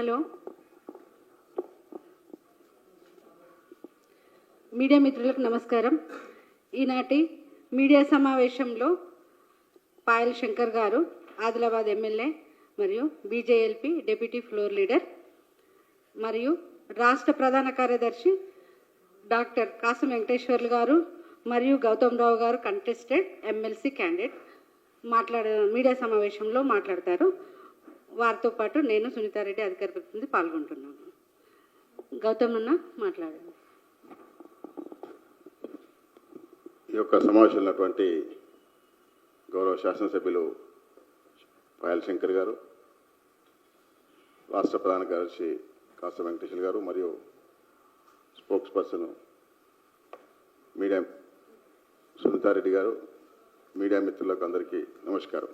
Hello. Media మిత్రులకు నమస్కారం. ఈనాటి మీడియా సమావేశంలో పాయల్ శంకర్ గారు ఆదిలాబాద్ ఎమ్మెల్యే మరియు బీజేఎల్పీ డిప్యూటీ ఫ్లోర్ లీడర్ మరియు రాష్ట్ర ప్రధాన కార్యదర్శి డాక్టర్ కాసం వెంకటేశ్వర్లు గారు మరియు Gautam Rao garu contested MLC candidate మాట్లాడ మీడియా సమావేశంలో మాట్లాడతారు. వారితో పాటు నేను సునీతారెడ్డి అధికార ప్రతినిధి పాల్గొంటున్నాను. గౌతమ్ అన్న మాట్లాడండి. ఈ యొక్క సమావేశంలో ఉన్నటువంటి గౌరవ శాసనసభ్యులు పాయల్ శంకర్ గారు రాష్ట్ర ప్రధాన కార్యదర్శి కాస్త వెంకటేశ్వర గారు మరియు స్పోక్స్ పర్సన్ మీడియా సునీతారెడ్డి గారు మీడియా మిత్రులకు అందరికీ నమస్కారం.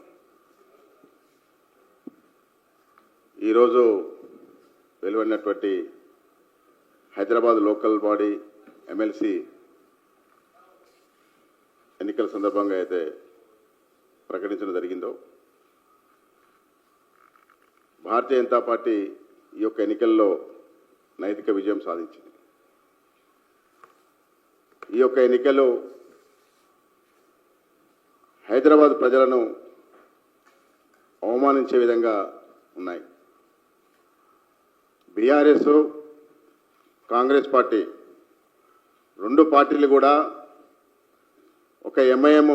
ఈరోజు వెలువడినటువంటి హైదరాబాద్ లోకల్ బాడీ ఎమ్మెల్సీ ఎన్నికల సందర్భంగా అయితే ప్రకటించడం జరిగిందో భారతీయ జనతా పార్టీ ఈ యొక్క ఎన్నికల్లో నైతిక విజయం సాధించింది. ఈ యొక్క ఎన్నికలు హైదరాబాద్ ప్రజలను అవమానించే విధంగా ఉన్నాయి. బీఆర్ఎస్ కాంగ్రెస్ పార్టీ రెండు పార్టీలు కూడా ఒక ఎంఐఎం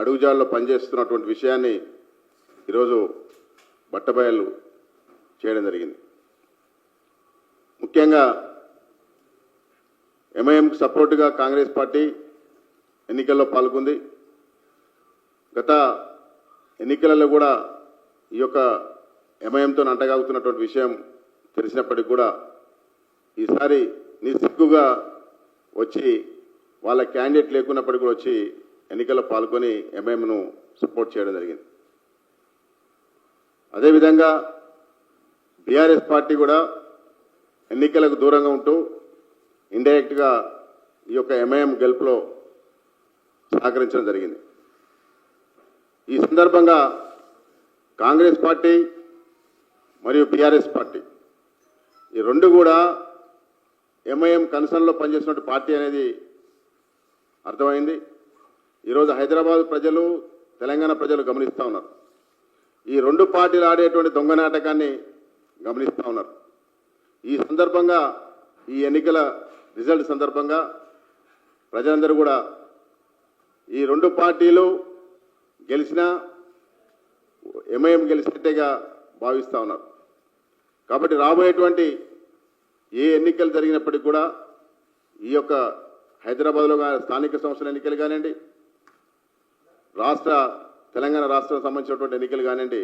అడుగుజాల్లో పనిచేస్తున్నటువంటి విషయాన్ని ఈరోజు బట్టబయలు చేయడం జరిగింది. ముఖ్యంగా ఎంఐఎంకు సపోర్టుగా కాంగ్రెస్ పార్టీ ఎన్నికల్లో పాల్గొంది. గత ఎన్నికలలో కూడా ఈ యొక్క ఎంఐఎంతో అంటగాగుతున్నటువంటి విషయం తెలిసినప్పటికీ కూడా ఈసారి నిస్సిగ్గుగా వచ్చి వాళ్ళ క్యాండిడేట్ లేకున్నప్పటికీ కూడా వచ్చి ఎన్నికల్లో పాల్గొని ఎంఐఎంను సపోర్ట్ చేయడం జరిగింది. అదేవిధంగా బీఆర్ఎస్ పార్టీ కూడా ఎన్నికలకు దూరంగా ఉంటూ ఇండైరెక్ట్గా ఈ యొక్క ఎంఐఎం గెలుపులో సహకరించడం జరిగింది. ఈ సందర్భంగా కాంగ్రెస్ పార్టీ మరియు బీఆర్ఎస్ పార్టీ ఈ రెండు కూడా ఎంఐఎం కన్సర్న్లో పనిచేసినట్టు పార్టీ అనేది అర్థమైంది. ఈరోజు హైదరాబాద్ ప్రజలు తెలంగాణ ప్రజలు గమనిస్తూ ఉన్నారు. ఈ రెండు పార్టీలు ఆడేటువంటి దొంగ నాటకాన్ని గమనిస్తూ ఉన్నారు. ఈ సందర్భంగా ఈ ఎన్నికల రిజల్ట్ సందర్భంగా ప్రజలందరూ కూడా ఈ రెండు పార్టీలు గెలిచినా ఎంఐఎం గెలిచినట్టేగా భావిస్తూ ఉన్నారు. కాబట్టి రాబోయేటువంటి ఏ ఎన్నికలు జరిగినప్పటికీ కూడా ఈ యొక్క హైదరాబాద్లో స్థానిక సంస్థల ఎన్నికలు కానివ్వండి రాష్ట్ర తెలంగాణ రాష్ట్రం సంబంధించినటువంటి ఎన్నికలు కానివ్వండి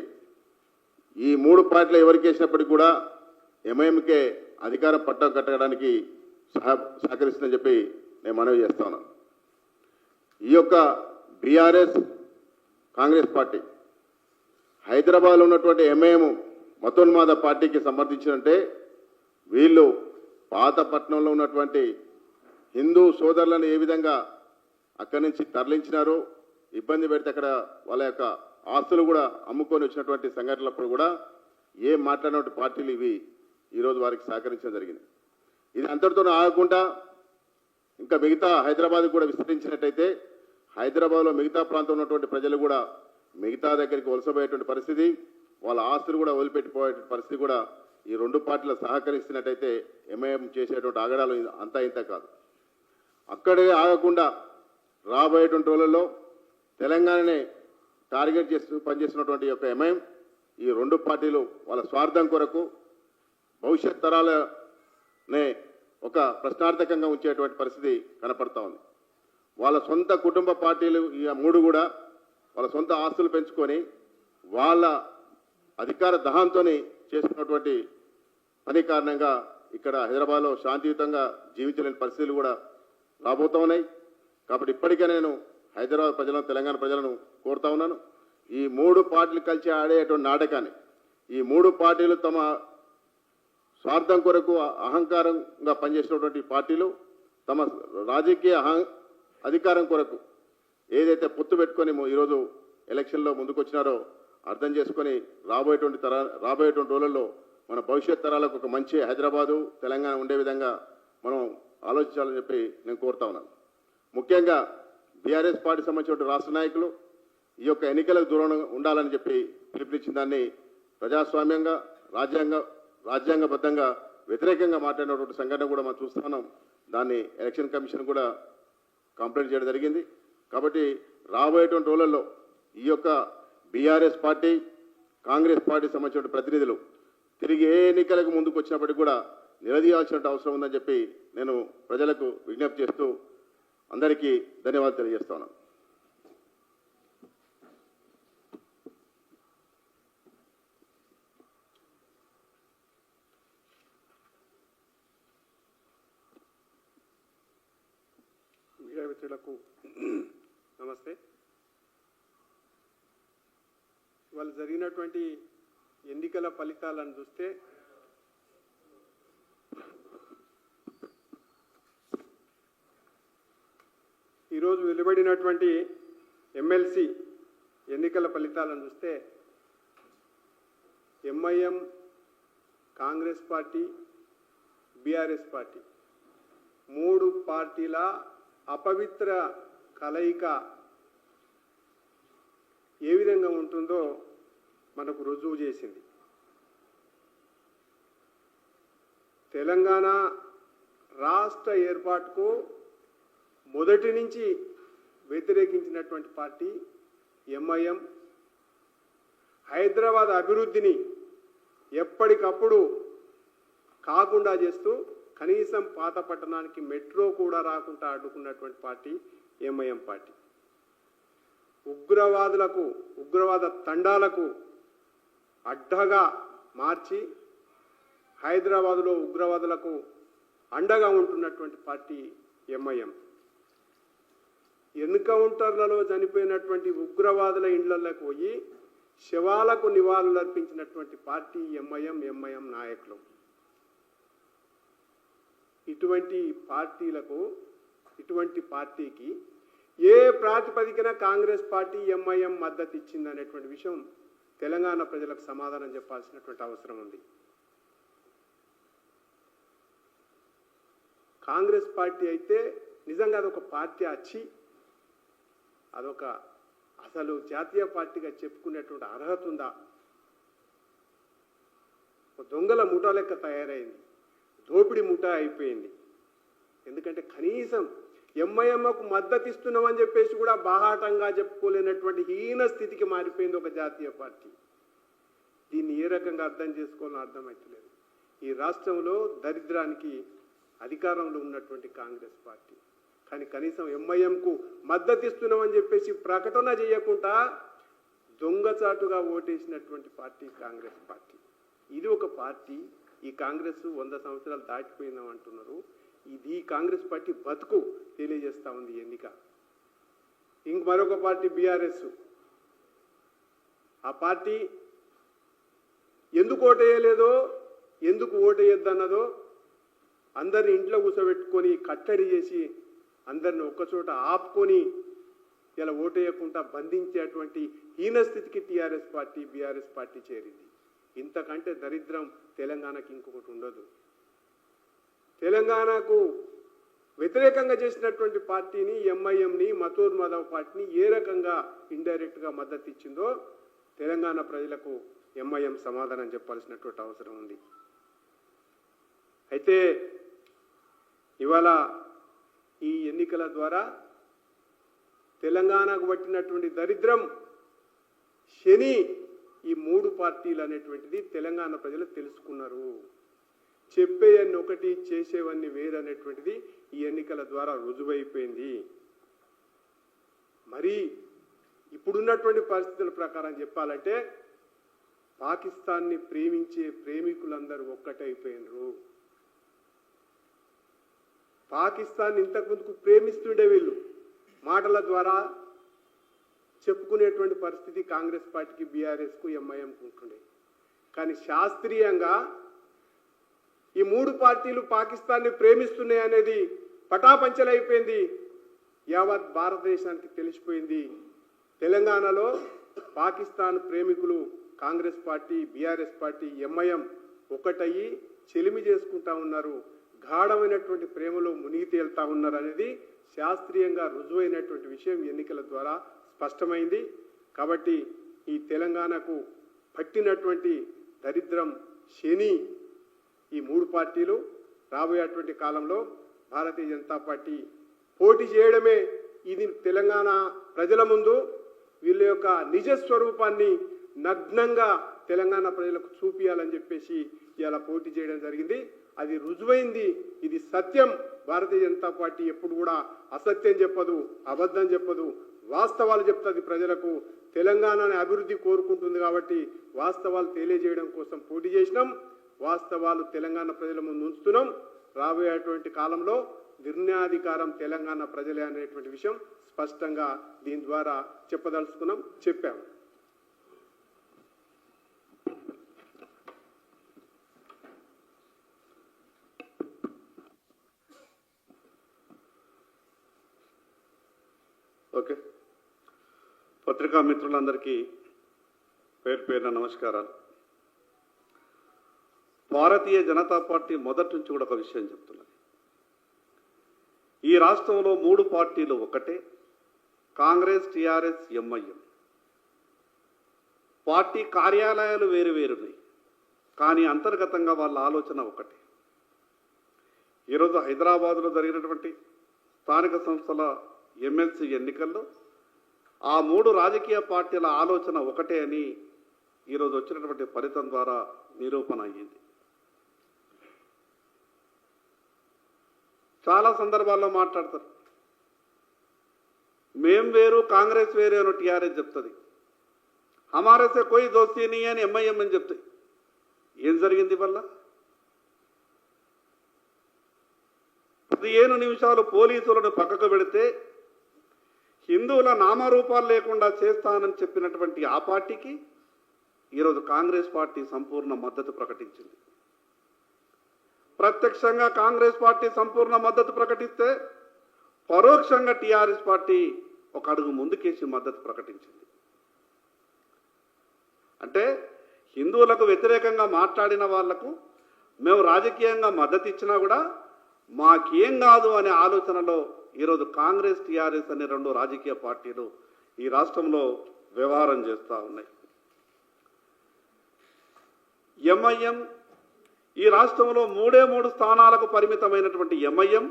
ఈ మూడు పార్టీలు ఎవరికి వేసినప్పటికీ కూడా ఎంఐఎంకే అధికారం పట్టం కట్టడానికి సహ సహకరిస్తుందని చెప్పి నేను మనవి చేస్తాను ఈ యొక్క బీఆర్ఎస్ కాంగ్రెస్ పార్టీ హైదరాబాద్లో ఉన్నటువంటి ఎంఐఎం మతోన్మాద పార్టీకి సమర్థించినంటే వీళ్ళు పాతపట్నంలో ఉన్నటువంటి హిందూ సోదరులను ఏ విధంగా అక్కడి నుంచి తరలించినారో ఇబ్బంది పెడితే అక్కడ వాళ్ళ యొక్క ఆస్తులు కూడా అమ్ముకొని వచ్చినటువంటి సంఘటనలప్పుడు కూడా ఏ మాట్లాడినటువంటి పార్టీలు ఇవి ఈరోజు వారికి సహకరించడం జరిగింది. ఇది అంతటితో ఆగకుండా ఇంకా మిగతా హైదరాబాద్ కూడా విస్తరించినట్టయితే హైదరాబాద్లో మిగతా ప్రాంతంలో ఉన్నటువంటి ప్రజలు కూడా మిగతా దగ్గరికి వలసపోయేటువంటి పరిస్థితి. వాళ్ళ ఆస్తులు కూడా వదిలిపెట్టిపోయే పరిస్థితి కూడా ఈ రెండు పార్టీలు సహకరిస్తున్నట్టయితే ఎంఐఎం చేసేటువంటి ఆగడాలు అంతా ఇంత కాదు. అక్కడే ఆగకుండా రాబోయేటువంటి రోజుల్లో తెలంగాణనే టార్గెట్ చేస్తూ పనిచేస్తున్నటువంటి యొక్క ఎంఐఎం ఈ రెండు పార్టీలు వాళ్ళ స్వార్థం కొరకు భవిష్యత్ తరాలనే ఒక ప్రశ్నార్థకంగా ఉంచేటువంటి పరిస్థితి కనపడతా ఉంది. వాళ్ళ సొంత కుటుంబ పార్టీలు ఈ మూడు కూడా వాళ్ళ సొంత ఆస్తులు పెంచుకొని వాళ్ళ అధికార దహంతో చేస్తున్నటువంటి పని కారణంగా ఇక్కడ హైదరాబాద్లో శాంతియుతంగా జీవించలేని పరిస్థితులు కూడా రాబోతూ ఉన్నాయి. కాబట్టి ఇప్పటికే నేను హైదరాబాద్ ప్రజలను తెలంగాణ ప్రజలను కోరుతా ఉన్నాను. ఈ మూడు పార్టీలు కలిసి ఆడేటువంటి నాటకాన్ని ఈ మూడు పార్టీలు తమ స్వార్థం కొరకు అహంకారంగా పనిచేసినటువంటి పార్టీలు తమ రాజకీయ అహం అధికారం కొరకు ఏదైతే పొత్తు పెట్టుకొని ఈరోజు ఎలక్షన్లో ముందుకొచ్చినారో అర్థం చేసుకొని రాబోయేటువంటి తర రాబోయేటువంటి రోజుల్లో మన భవిష్యత్ తరాలకు ఒక మంచి హైదరాబాదు తెలంగాణ ఉండే విధంగా మనం ఆలోచించాలని చెప్పి నేను కోరుతా ఉన్నాను. ముఖ్యంగా బీఆర్ఎస్ పార్టీ సంబంధించిన రాష్ట్ర నాయకులు ఈ యొక్క ఎన్నికలకు దూరంగా ఉండాలని చెప్పి పిలుపునిచ్చిన దాన్ని ప్రజాస్వామ్యంగా రాజ్యాంగ రాజ్యాంగబద్ధంగా వ్యతిరేకంగా మాట్లాడినటువంటి సంఘటన కూడా మనం చూస్తున్నాం దాన్ని ఎలక్షన్ కమిషన్ కూడా కంప్లైంట్ చేయడం జరిగింది. కాబట్టి రాబోయేటువంటి రోజులలో ఈ యొక్క బీఆర్ఎస్ పార్టీ కాంగ్రెస్ పార్టీ సంబంధించిన ప్రతినిధులు తిరిగి ఏ ఎన్నికలకు ముందుకు వచ్చినప్పటికీ కూడా నిలదీయాల్సిన అవసరం ఉందని చెప్పి నేను ప్రజలకు విజ్ఞప్తి చేస్తూ అందరికీ ధన్యవాదాలు తెలియజేస్తాను మీడియా మిత్రులకు నమస్తే. ఇవాళ జరిగినటువంటి ఎన్నికల ఫలితాలను చూస్తే ఈరోజు వెలువడినటువంటి ఎమ్మెల్సీ ఎన్నికల ఫలితాలను చూస్తే MIM Congress party BRS party మూడు పార్టీల అపవిత్ర కలయిక ఏ విధంగా ఉంటుందో మనకు రుజువు చేసింది. తెలంగాణ రాష్ట్ర ఏర్పాటుకు మొదటి నుంచి వ్యతిరేకించినటువంటి పార్టీ ఎంఐఎం. హైదరాబాద్ అభివృద్ధిని ఎప్పటికప్పుడు కాకుండా చేస్తూ కనీసం పాత పట్టణానికి మెట్రో కూడా రాకుండా అడ్డుకున్నటువంటి పార్టీ ఎంఐఎం పార్టీ. ఉగ్రవాదులకు ఉగ్రవాద తండాలకు అడ్డగా మార్చి హైదరాబాదులో ఉగ్రవాదులకు అండగా ఉంటున్నటువంటి పార్టీ ఎంఐఎం. ఎన్కౌంటర్లలో చనిపోయినటువంటి ఉగ్రవాదుల ఇండ్లలోకి పోయి శవాలకు నివాళులు అర్పించినటువంటి పార్టీ ఎంఐఎం ఎంఐఎం నాయకులు. ఇటువంటి పార్టీలకు ఇటువంటి పార్టీకి ఏ ప్రాతిపదికన కాంగ్రెస్ పార్టీ ఎంఐఎం మద్దతు ఇచ్చిందనేటువంటి విషయం తెలంగాణ ప్రజలకు సమాధానం చెప్పాల్సినటువంటి అవసరం ఉంది. కాంగ్రెస్ పార్టీ అయితే నిజంగా అదొక పార్టీ వచ్చి అదొక అసలు జాతీయ పార్టీగా చెప్పుకునేటువంటి అర్హత ఉందా? దొంగల ముఠా లెక్క తయారైంది. దోపిడి ముఠా అయిపోయింది. ఎందుకంటే కనీసం ఎంఐఎంకు మద్దతు ఇస్తున్నామని చెప్పేసి కూడా బాహాటంగా చెప్పుకోలేనటువంటి హీన స్థితికి మారిపోయింది ఒక జాతీయ పార్టీ. దీన్ని ఏ రకంగా అర్థం చేసుకోవాలని అర్థమవుతలేదు ఈ రాష్ట్రంలో దరిద్రానికి అధికారంలో ఉన్నటువంటి కాంగ్రెస్ పార్టీ. కానీ కనీసం ఎంఐఎంకు మద్దతు ఇస్తున్నామని చెప్పేసి ప్రకటన చేయకుండా దొంగచాటుగా ఓటేసినటువంటి పార్టీ కాంగ్రెస్ పార్టీ. ఇది ఒక పార్టీ. ఈ కాంగ్రెస్ వంద సంవత్సరాలు దాటిపోయిందాం అంటున్నారు ఇది కాంగ్రెస్ పార్టీ బతుకు తెలియజేస్తా ఉంది ఎన్నిక. ఇంక మరొక పార్టీ బీఆర్ఎస్. ఆ పార్టీ ఎందుకు ఓటేయలేదో ఎందుకు ఓటేయొద్దన్నదో అందరిని ఇంట్లో కూర్చోబెట్టుకొని కట్టడి చేసి అందరిని ఒక్కచోట ఆపుకొని ఇలా ఓటేయకుండా బంధించేటువంటి హీనస్థితికి టీఆర్ఎస్ పార్టీ బీఆర్ఎస్ పార్టీ చేరింది. ఇంతకంటే దరిద్రం తెలంగాణకి ఇంకొకటి ఉండదు. తెలంగాణకు వ్యతిరేకంగా చేసినటువంటి పార్టీని ఎంఐఎంని మతూర్ మాధవ్ పార్టీని ఏ రకంగా ఇండైరెక్ట్గా మద్దతు ఇచ్చిందో తెలంగాణ ప్రజలకు ఎంఐఎం సమాధానం చెప్పాల్సినటువంటి అవసరం ఉంది. అయితే ఇవాళ ఈ ఎన్నికల ద్వారా తెలంగాణకు పట్టినటువంటి దరిద్రం శని ఈ మూడు పార్టీలు అనేటువంటిది తెలంగాణ ప్రజలు తెలుసుకున్నారు. చెప్పేయన్ని ఒకటి చేసేవన్నీ వేరనేటువంటిది ఈ ఎన్నికల ద్వారా రుజువైపోయింది. మరి ఇప్పుడున్నటువంటి పరిస్థితుల ప్రకారం చెప్పాలంటే పాకిస్తాన్ని ప్రేమించే ప్రేమికులందరూ ఒక్కటైపోయినరు. పాకిస్తాన్ ఇంతకుముందుకు ప్రేమిస్తుండే వీళ్ళు. మాటల ద్వారా చెప్పుకునేటువంటి పరిస్థితి కాంగ్రెస్ పార్టీకి బీఆర్ఎస్కు ఎంఐఎంకు ఉంటుండే. కానీ శాస్త్రీయంగా ఈ మూడు పార్టీలు పాకిస్తాన్ని ప్రేమిస్తున్నాయి అనేది పటాపంచలైపోయింది. యావత్ భారతదేశానికి తెలిసిపోయింది. తెలంగాణలో పాకిస్తాన్ ప్రేమికులు Congress party BRS party MIM ఒకటయ్యి చెలిమి చేసుకుంటా ఉన్నారు. గాఢమైనటువంటి ప్రేమలో మునిగి తేలుతా ఉన్నారు అనేది శాస్త్రీయంగా రుజువైనటువంటి విషయం ఎన్నికల ద్వారా స్పష్టమైంది. కాబట్టి ఈ తెలంగాణకు పట్టినటువంటి దరిద్రం శని ఈ మూడు పార్టీలు రాబోయేటువంటి కాలంలో భారతీయ జనతా పార్టీ పోటీ చేయడమే ఇది తెలంగాణ ప్రజల ముందు వీళ్ళ యొక్క నిజ స్వరూపాన్ని నగ్నంగా తెలంగాణ ప్రజలకు చూపించాలని చెప్పేసి ఇలా పోటీ చేయడం జరిగింది. అది రుజువైంది. ఇది సత్యం. భారతీయ జనతా పార్టీ ఎప్పుడు కూడా అసత్యం చెప్పదు అబద్ధం చెప్పదు. వాస్తవాలు చెప్తుంది ప్రజలకు. తెలంగాణని అభివృద్ధి కోరుకుంటుంది కాబట్టి వాస్తవాలు తెలియజేయడం కోసం పోటీ చేసినాం. వాస్తవాలు తెలంగాణ ప్రజల ముందు ఉంచుతున్నాం. రాబోయేటువంటి కాలంలో నిర్ణయాధికారం తెలంగాణ ప్రజలే అనేటువంటి విషయం స్పష్టంగా దీని ద్వారా చెప్పదలుచుకున్నాం చెప్పాం. ఓకే. పత్రికా మిత్రులందరికీ పేరు పేరున నమస్కారాలు. భారతీయ జనతా పార్టీ మొదటి నుంచి కూడా ఒక విషయం చెప్తున్నది ఈ రాష్ట్రంలో మూడు పార్టీలు ఒకటే కాంగ్రెస్ టీఆర్ఎస్ ఎంఐఎం. పార్టీ కార్యాలయాలు వేరు వేరున్నాయి కానీ అంతర్గతంగా వాళ్ళ ఆలోచన ఒకటే. ఈరోజు హైదరాబాదులో జరిగినటువంటి స్థానిక సంస్థల ఎమ్మెల్సీ ఎన్నికల్లో ఆ మూడు రాజకీయ పార్టీల ఆలోచన ఒకటే అని ఈరోజు వచ్చినటువంటి ఫలితం ద్వారా నిరూపణ అయ్యింది. చాలా సందర్భాల్లో మాట్లాడతారు. మేం వేరు కాంగ్రెస్ వేరు అని టీఆర్ఎస్ చెప్తుంది. హమారేసే కోయి దోస్తీని అని ఎంఐఎం అని చెప్తాయి ఏం జరిగింది వల్ల పదిహేను నిమిషాలు పోలీసులను పక్కకు పెడితే హిందువుల నామరూపాలు లేకుండా చేస్తానని చెప్పినటువంటి ఆ పార్టీకి ఈరోజు కాంగ్రెస్ పార్టీ సంపూర్ణ మద్దతు ప్రకటించింది. ప్రత్యక్షంగా కాంగ్రెస్ పార్టీ సంపూర్ణ మద్దతు ప్రకటిస్తే పరోక్షంగా టీఆర్ఎస్ పార్టీ ఒక అడుగు ముందుకేసి మద్దతు ప్రకటించింది. అంటే హిందువులకు వ్యతిరేకంగా మాట్లాడిన వాళ్ళకు మేము రాజకీయంగా మద్దతు ఇచ్చినా కూడా మాకేం కాదు అనే ఆలోచనలో ఈరోజు కాంగ్రెస్ టీఆర్ఎస్ అనే రెండు రాజకీయ పార్టీలు ఈ రాష్ట్రంలో వ్యవహారం చేస్తూ ఉన్నాయి. ఎంఐఎం ఈ రాష్ట్రంలో మూడే మూడు స్థానాలకు పరిమితమైనటువంటి ఎంఐఎం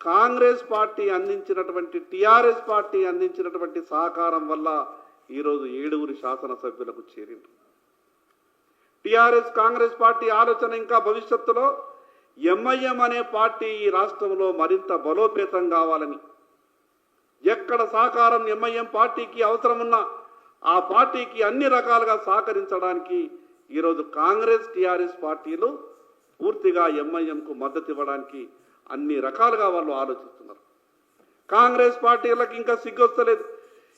కాంగ్రెస్ పార్టీ అందించినటువంటి టిఆర్ఎస్ పార్టీ అందించినటువంటి సహకారం వల్ల ఈరోజు ఏడుగురి శాసనసభ్యులకు చేరింది టిఆర్ఎస్ కాంగ్రెస్ పార్టీ ఆలోచన ఇంకా భవిష్యత్తులో ఎంఐఎం అనే పార్టీ ఈ రాష్ట్రంలో మరింత బలోపేతం కావాలని ఎక్కడ సహకారం ఎంఐఎం పార్టీకి అవసరమున్నా ఆ పార్టీకి అన్ని రకాలుగా సహకరించడానికి ఈరోజు కాంగ్రెస్ టీఆర్ఎస్ పార్టీలు పూర్తిగా ఎంఐఎంకు మద్దతు ఇవ్వడానికి అన్ని రకాలుగా వాళ్ళు ఆలోచిస్తున్నారు. కాంగ్రెస్ పార్టీలకు ఇంకా సిగ్గొస్తలేదు.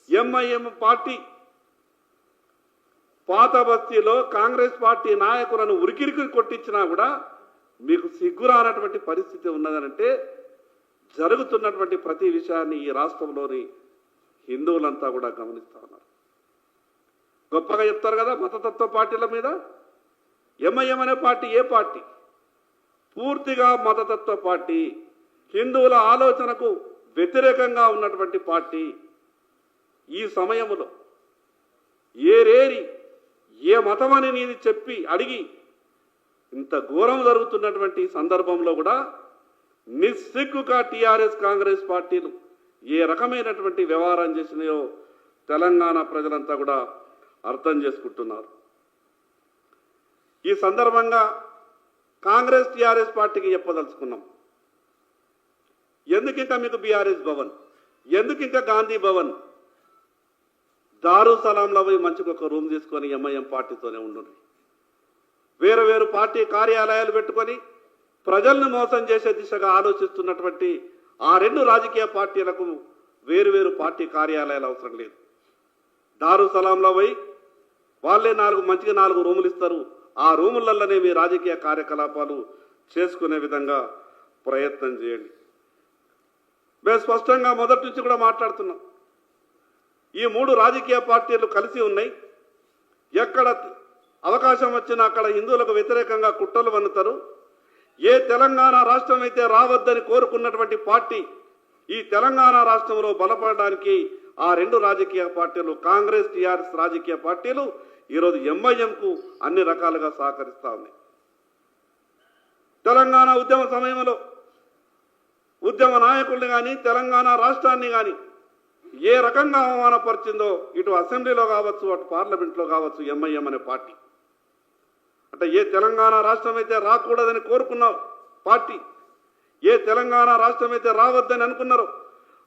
ఎంఐఎం పార్టీ పాత బస్తీలో కాంగ్రెస్ పార్టీ నాయకులను ఉరికిరికి కొట్టించినా కూడా మీకు సిగ్గురానటువంటి పరిస్థితి ఉన్నదనంటే జరుగుతున్నటువంటి ప్రతి విషయాన్ని ఈ రాష్ట్రంలోని హిందువులంతా కూడా గమనిస్తా ఉన్నారు. గొప్పగా చెప్తారు కదా మతతత్వ పార్టీల మీద? ఎంఐఎం అనే పార్టీ ఏ పార్టీ? పూర్తిగా మతతత్వ పార్టీ హిందువుల ఆలోచనకు వ్యతిరేకంగా ఉన్నటువంటి పార్టీ ఈ సమయంలో ఏరేరి ఏ మతమని నీది చెప్పి అడిగి ఇంత ఘోరం జరుగుతున్నటువంటి సందర్భంలో కూడా నిస్సిగ్గుగా టీఆర్ఎస్ కాంగ్రెస్ పార్టీలు ఏ రకమైనటువంటి వ్యవహారం చేసినాయో తెలంగాణ ప్రజలంతా కూడా అర్థం చేసుకుంటున్నారు. ఈ సందర్భంగా కాంగ్రెస్ టీఆర్ఎస్ పార్టీకి చెప్పదలుచుకున్నాం. ఎందుకు ఇంకా మీకు బీఆర్ఎస్ భవన్? ఎందుకు ఇంకా గాంధీ భవన్? దారు సలాంలో పోయి మంచిగా ఒక రూమ్ తీసుకొని ఎంఐఎం పార్టీతోనే ఉండండి వేరు వేరు పార్టీ కార్యాలయాలు పెట్టుకొని ప్రజల్ని మోసం చేసే దిశగా ఆలోచిస్తున్నటువంటి ఆ రెండు రాజకీయ పార్టీలకు వేరు వేరు పార్టీ కార్యాలయాలు అవసరం లేదు. దారు సలాంలో పోయి వాళ్ళే నాలుగు మంచిగా నాలుగు రూములు ఇస్తారు. ఆ రూములల్లనే మీ రాజకీయ కార్యకలాపాలు చేసుకునే విధంగా ప్రయత్నం చేయండి. మేము స్పష్టంగా మొదటి నుంచి కూడా మాట్లాడుతున్నాం. ఈ మూడు రాజకీయ పార్టీలు కలిసి ఉన్నాయి. ఎక్కడ అవకాశం వచ్చినా అక్కడ హిందువులకు వ్యతిరేకంగా కుట్రలు వన్నుతారు. ఏ తెలంగాణ రాష్ట్రం అయితే రావద్దని కోరుకున్నటువంటి పార్టీ ఈ తెలంగాణ రాష్ట్రంలో బలపడడానికి ఆ రెండు రాజకీయ పార్టీలు కాంగ్రెస్ టీఆర్ఎస్ రాజకీయ పార్టీలు ఈరోజు ఎంఐఎంకు అన్ని రకాలుగా సహకరిస్తూ ఉంది. తెలంగాణ ఉద్యమ సమయంలో ఉద్యమ నాయకుల్ని కానీ తెలంగాణ రాష్ట్రాన్ని కానీ ఏ రకంగా అవమానపరిచిందో ఇటు అసెంబ్లీలో కావచ్చు అటు పార్లమెంట్లో కావచ్చు ఎంఐఎం అనే పార్టీ. అంటే ఏ తెలంగాణ రాష్ట్రం అయితే రాకూడదని కోరుకున్న పార్టీ ఏ తెలంగాణ రాష్ట్రం అయితే రావద్దని అనుకున్నారో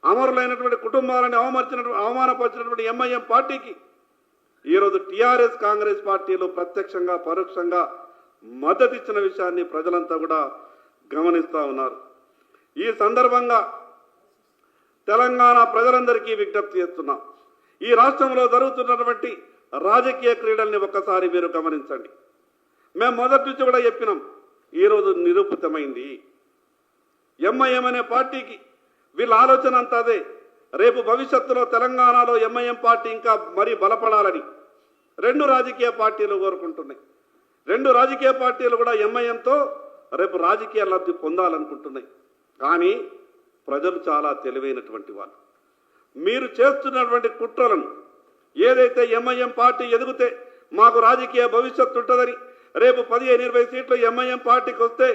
అమరులైనటువంటి కుటుంబాలని అవమర్చినటువంటి అవమానపరిచినటువంటి ఎంఐఎం పార్టీకి ఈరోజు టీఆర్ఎస్ కాంగ్రెస్ పార్టీలు ప్రత్యక్షంగా పరోక్షంగా మద్దతు ఇచ్చిన విషయాన్ని ప్రజలంతా కూడా గమనిస్తూ ఉన్నారు. ఈ సందర్భంగా తెలంగాణ ప్రజలందరికీ విజ్ఞప్తి చేస్తున్నాం. ఈ రాష్ట్రంలో జరుగుతున్నటువంటి రాజకీయ క్రీడల్ని ఒక్కసారి మీరు గమనించండి. మేము మొదటి నుంచి కూడా చెప్పినాం ఈరోజు నిరూపితమైంది. ఎంఐఎం అనే పార్టీకి వీళ్ళ ఆలోచన అంతా అదే. రేపు భవిష్యత్తులో తెలంగాణలో ఎంఐఎం పార్టీ ఇంకా మరీ బలపడాలని రెండు రాజకీయ పార్టీలు కోరుకుంటున్నాయి. రెండు రాజకీయ పార్టీలు కూడా ఎంఐఎంతో రేపు రాజకీయ లబ్ధి పొందాలనుకుంటున్నాయి. కానీ ప్రజలు చాలా తెలివైనటువంటి వాళ్ళు. మీరు చేస్తున్నటువంటి కుట్రలను ఏదైతే ఎంఐఎం పార్టీ ఎదిగితే మాకు రాజకీయ భవిష్యత్తు ఉంటుందని రేపు పదిహేను ఇరవై సీట్లు ఎంఐఎం పార్టీకి వస్తే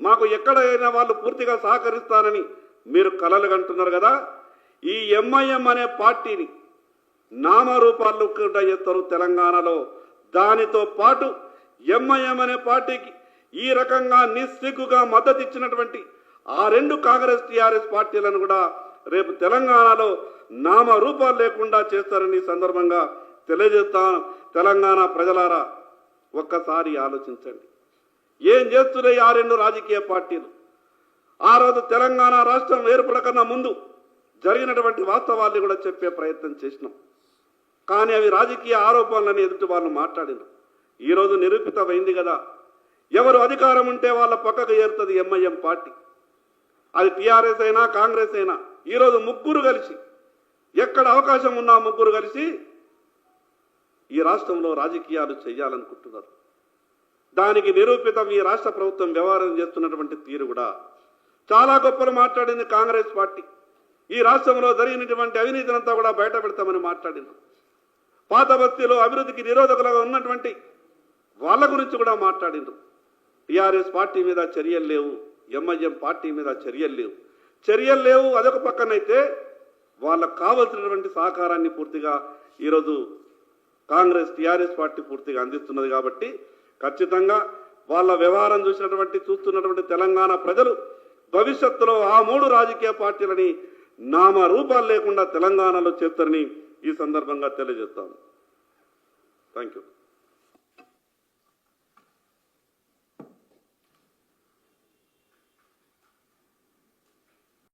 మాకు ఎక్కడైనా వాళ్ళు పూర్తిగా సహకరిస్తారని మీరు కలలు కంటున్నారు కదా. ఈ ఎంఐఎం అనే పార్టీని నామరూపాలు కూడా చేస్తారు తెలంగాణలో. దానితో పాటు ఎంఐఎం అనే పార్టీకి ఈ రకంగా నిస్సిగ్గుగా మద్దతు ఇచ్చినటువంటి ఆ రెండు కాంగ్రెస్ టీఆర్ఎస్ పార్టీలను కూడా రేపు తెలంగాణలో నామరూపాలు లేకుండా చేస్తారని సందర్భంగా తెలియజేస్తా తెలంగాణ ప్రజలారా ఒక్కసారి ఆలోచించండి. ఏం చేస్తున్నాయి ఆ రెండు రాజకీయ పార్టీలు? ఆ రోజు తెలంగాణ రాష్ట్రం ఏర్పడకన్నా ముందు జరిగినటువంటి వాస్తవాల్ని కూడా చెప్పే ప్రయత్నం చేసినాం. కానీ అవి రాజకీయ ఆరోపణలని ఎదుటి వాళ్ళు మాట్లాడినారు. ఈరోజు నిరూపితమైంది కదా ఎవరు అధికారం ఉంటే వాళ్ళ పక్కకు ఏరుతుంది ఎంఐఎం పార్టీ. అది టీఆర్ఎస్ అయినా కాంగ్రెస్ అయినా ఈరోజు ముగ్గురు కలిసి ఎక్కడ అవకాశం ఉన్నా ముగ్గురు కలిసి ఈ రాష్ట్రంలో రాజకీయాలు చేయాలనుకుంటున్నారు. దానికి నిరూపితం ఈ రాష్ట్ర ప్రభుత్వం వ్యవహారం చేస్తున్నటువంటి తీరు కూడా. చాలా గొప్పలు మాట్లాడింది కాంగ్రెస్ పార్టీ. ఈ రాష్ట్రంలో జరిగినటువంటి అవినీతినంతా కూడా బయట పెడతామని మాట్లాడింది. పాత బస్తీలో అభివృద్ధికి నిరోధకులుగా ఉన్నటువంటి వాళ్ళ గురించి కూడా మాట్లాడిండ్రు టీఆర్ఎస్ పార్టీ మీద చర్యలు లేవు ఎంఐఎం పార్టీ మీద చర్యలు లేవు. చర్యలు లేవు అదొక పక్కనైతే వాళ్ళకు కావలసినటువంటి సహకారాన్ని పూర్తిగా ఈరోజు కాంగ్రెస్ టీఆర్ఎస్ పార్టీ పూర్తిగా అందిస్తున్నది కాబట్టి ఖచ్చితంగా వాళ్ళ వ్యవహారం చూసినటువంటి చూస్తున్నటువంటి తెలంగాణ ప్రజలు భవిష్యత్తులో ఆ మూడు రాజకీయ పార్టీలని నామ రూపాలు లేకుండా తెలంగాణలో చేస్తారని ఈ సందర్భంగా తెలియజేస్తాను. Thank you